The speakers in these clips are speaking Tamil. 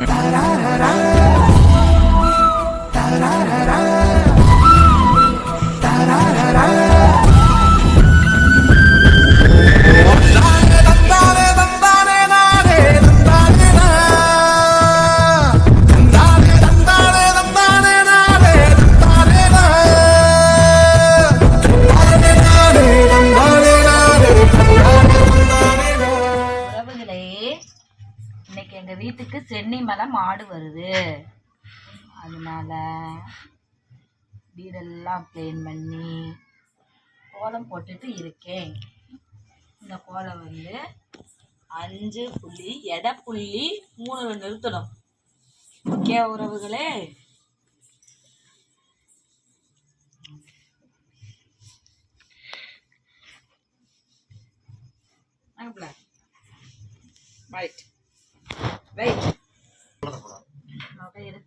Da da da da. வீட்டுக்கு சென்னி மலை மாடு வருது. அதனால வீடெல்லாம் க்ளீன் பண்ணி கோலம் போட்டுட்டு இருக்கேன். இந்த கோலம் வந்து அஞ்சு புள்ளி எடை புள்ளி மூணு நிறுத்தணும். ஓகே உறவுகளே. ரைட் ரைட் இரு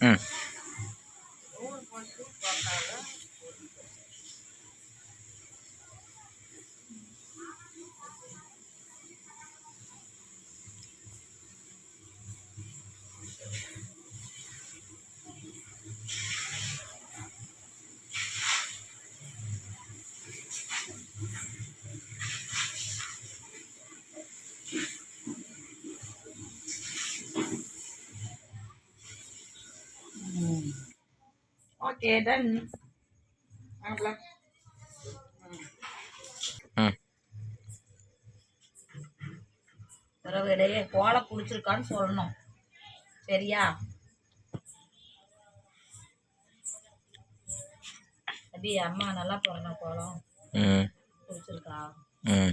ம் ஓகே டன் வாங்கலாம் ம் உறவுகளே கோலம் பிடிச்சிருக்கான்னு சொல்லணும். சரியா? அபி அம்மா நல்லா போடணும் கோலம். ம்.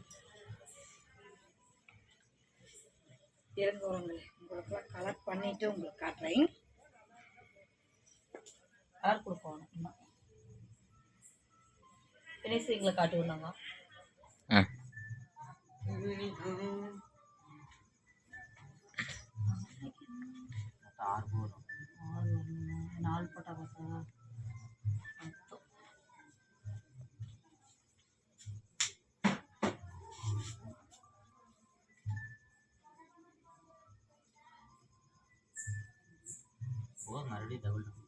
இருங்க உறவுகளே உங்களுக்குலாம் கலர் பண்ணிட்டு உங்களுக்கு காட்டுறேன். கலர் இன்னும் ஃபினிஷிங்கில் காட்டி விடலாங்க ம் ஆறு வரணுமா? நாலு போட்டா பார்த்தா மறுபடியும் டபுள்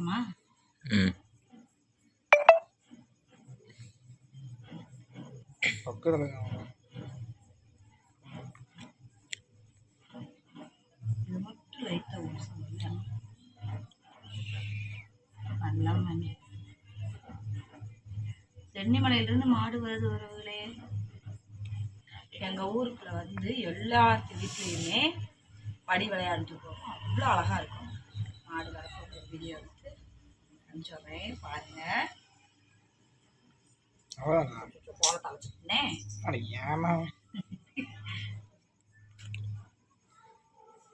அழகா இருக்காம்மா ம். பக்கத்தில் இது மட்டும் ஒரு சொல்லியா நல்லா மணி சென்னிமலையிலிருந்து மாடு வருது உறவுகளே. எங்கள் ஊருக்குள்ள வந்து எல்லாத்து வீட்லேயுமே படி விளையாண்டுட்டு போகும் அவ்வளோ அழகாக இருக்கும். மாடு ஒரு வீடியோ எடுத்து அனுப்பிச்சுடுறேன் பாருங்கள் அட ஏமா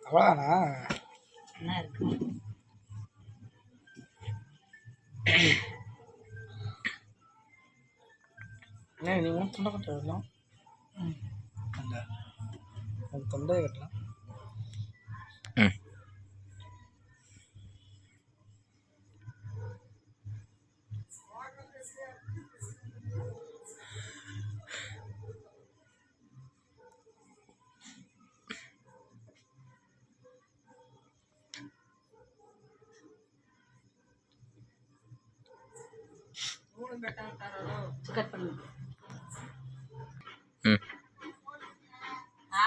அவ்வளோதானா என்ன இருக்கு. நீ உன் தொண்டை கட்ட வரலாம் ம். அந்த உன் தொண்டையை கட்டலாம்.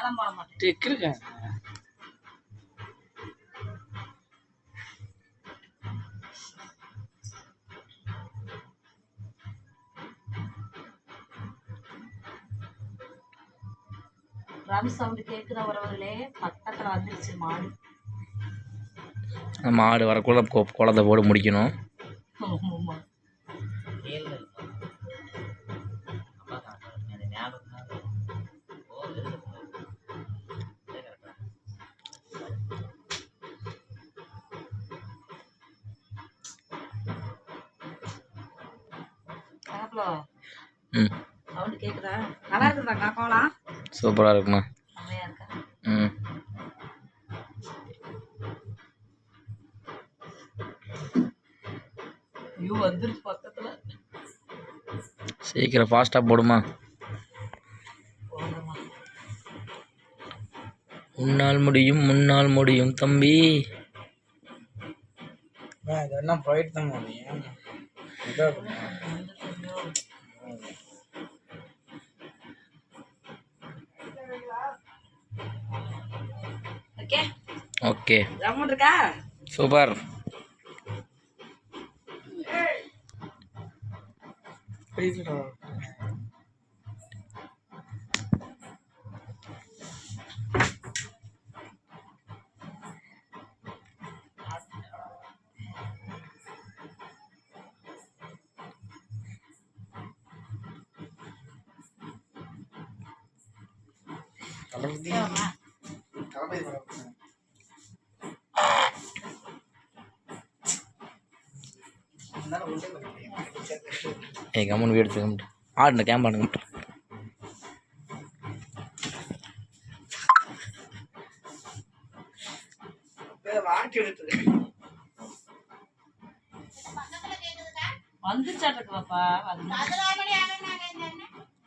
நானும் போட மாட்டேன். டெக்கிருக்கேன் ட்ரம் சவுண்டு கேட்குற உறவுகளே பக்கத்தில் வந்துருச்சு மாடு. அந்த மாடு வரக்குள்ள கொ- குளத்தை போட்டு முடிக்கணும். ம். சவுண்டு கேட்குதா நல்லா இருக்குதாங்க கோலம் சூப்பராக இருக்குமா ம். ஐயோ வந்துருச்சு பக்கத்தில். சீக்கிரம் ஃபாஸ்ட்டாக போடுமா. உன்னால் முடியும் முன்னால் முடியும் தம்பி. ஆ இது என்ன போயிட்டு தான் முடியும் ஓகே ஓகே ரம்மன் இருக்கா சூப்பர் போயிட்டு தளபதி பண்ணிட்டேன் ஏ கம்மன் வீடு எடுத்து ஆடுன கேம்ப் ஆடுங்க வாட்டி எடுத்து வந்துச்சாட்டுக்கு பாப்பா வந்து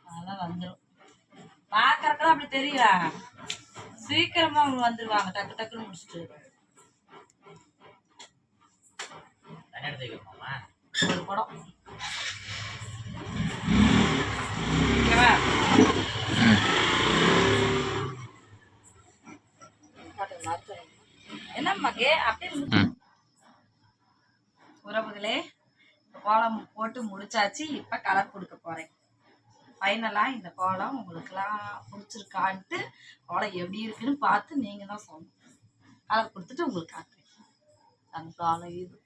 அதெல்லாம் வந்துடும் பார்க்கறக்கெல்லாம் அப்படி தெரியல. சீக்கிரமா அவங்க வந்துருவாங்க டக்கு டக்குன்னு முடிச்சுட்டு. ஒரு படம் ஓகேவா என்ன மகே அப்படியே உறவுகளே கோலம் போட்டு முடிச்சாச்சு இப்போ கலர் கொடுக்க போகிறேன் ஃபைனலாக இந்த கோலம் உங்களுக்கெல்லாம் பிடிச்சிருக்கான்ட்டு கோலம் எப்படி இருக்குன்னு பார்த்து நீங்கள் தான் சொல்லணும். கலர் கொடுத்துட்டு உங்களுக்கு காட்டுறேன். அந்த கோலம் இது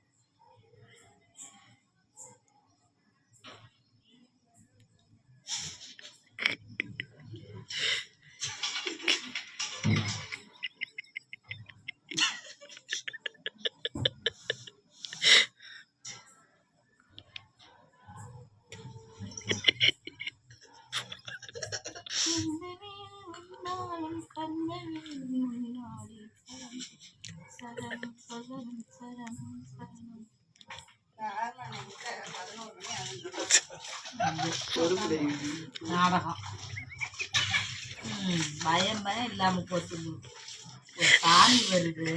பயம் பயம் இல்லாம போச்சு. ஒரு சாமி வருது.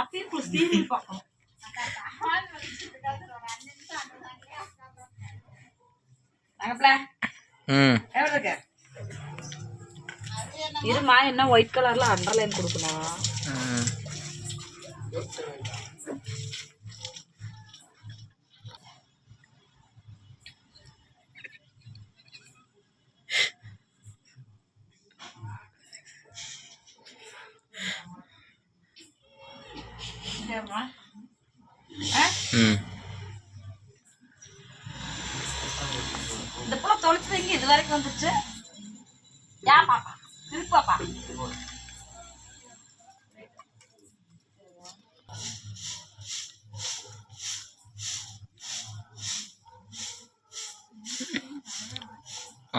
அப்பயும் இப்போ சீரியல் பார்க்கணும். இருமா என்ன ஒயிட் கலர்ல அண்டர்லைன் கொடுக்கணும்? ป่ะ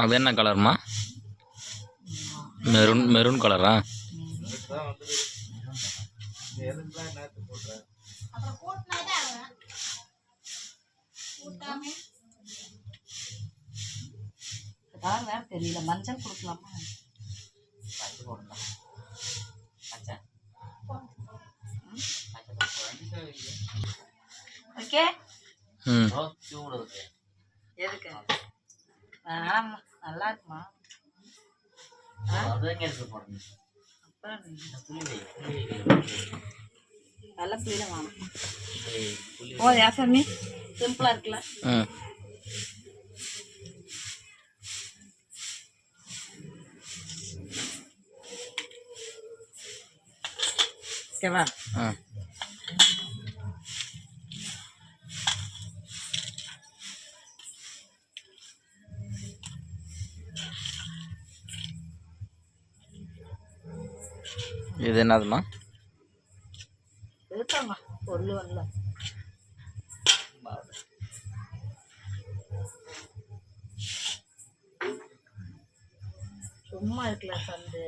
அது என்ன கலர்மா? மெருன் மெரூன் கலரா? தெரியல. மஞ்சள் கொடுக்கலாமா? மஞ்சள் கொடுக்கலாமா ஓகே ம் எதுக்கு வேணாம்மா நல்லா இருக்குமா நல்ல புளியில வேணும் ஓ யாசமி சிம்பிளா இருக்குல்ல? ஓகேவா? இது என்னதுமா பொருள் வரல. சும்மா இருக்குல்ல சந்து.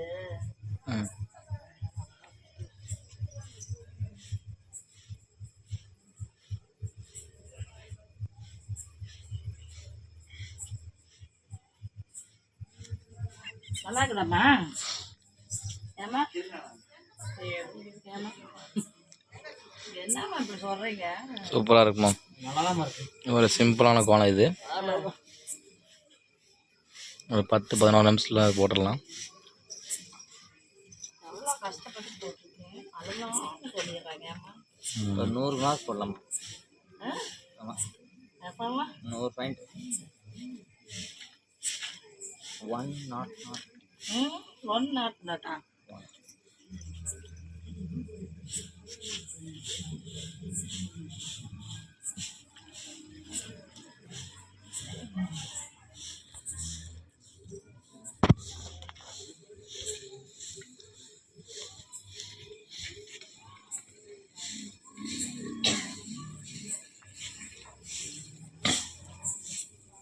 நல்லா இருக்குதாம்மா ஏமா ஏமா என்னம்மா இப்படி சொல்றீங்க? சூப்பராக இருக்குமா ஒரு சிம்பிளான கோலம் இது. ஒரு பத்து பதினோரு நிமிஷத்தில் போட்டுடலாம். ஒரு நூறு மார்க் போடலாம் ஆமாம் நூறு point one nought nought one nought நாட்டா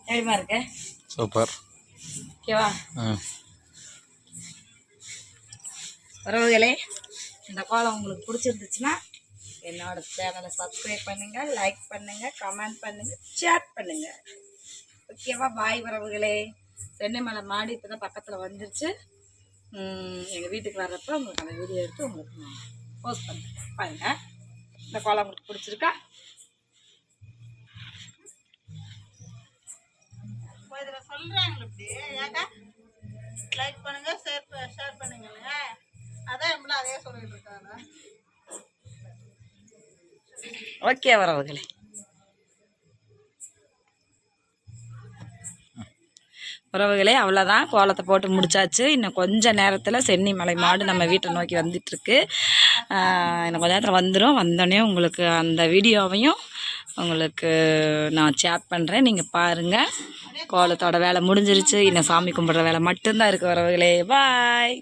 எப்படிமா இருக்கு? சூப்பர். ஓகேவா? உறவுகளே இந்த கோலம் உங்களுக்கு பிடிச்சிருந்துச்சுன்னா என்னோட சேனலை சப்ஸ்கிரைப் பண்ணுங்கள் லைக் பண்ணுங்கள் கமெண்ட் பண்ணுங்கள் ஷேர் பண்ணுங்கள் ஓகேவா பாய் உறவுகளே. சென்னைமலை மாடி இப்போ தான் பக்கத்தில் வந்துருச்சு. எங்கள் வீட்டுக்கு வர்றப்போ உங்களுக்கு அந்த வீடியோ எடுத்து உங்களுக்கு நான் போஸ்ட் பண்ணுறேன் பாருங்கள் இந்த கோலம் உங்களுக்கு பிடிச்சிருக்கா? இதில் சொல்கிறாங்க இப்படி ஏக்கா? லைக் பண்ணுங்கள் ஷேர் ஷேர் பண்ணுங்கள் ஓகே உறவுகளே உறவுகளே அவ்வளோதான் கோலத்தை போட்டு முடிச்சாச்சு. இன்னும் கொஞ்ச நேரத்தில் சென்னி மலை மாடு நம்ம வீட்டை நோக்கி வந்துட்டுருக்கு. இன்னும் கொஞ்ச நேரத்தில் வந்துடும் வந்தோடனே உங்களுக்கு அந்த வீடியோவையும் உங்களுக்கு நான் சேட் பண்ணுறேன் நீங்கள் பாருங்கள் கோலத்தோட வேலை முடிஞ்சிருச்சு. இன்னும் சாமி கும்பிட்ற வேலை மட்டும்தான் இருக்குது உறவுகளே. பாய்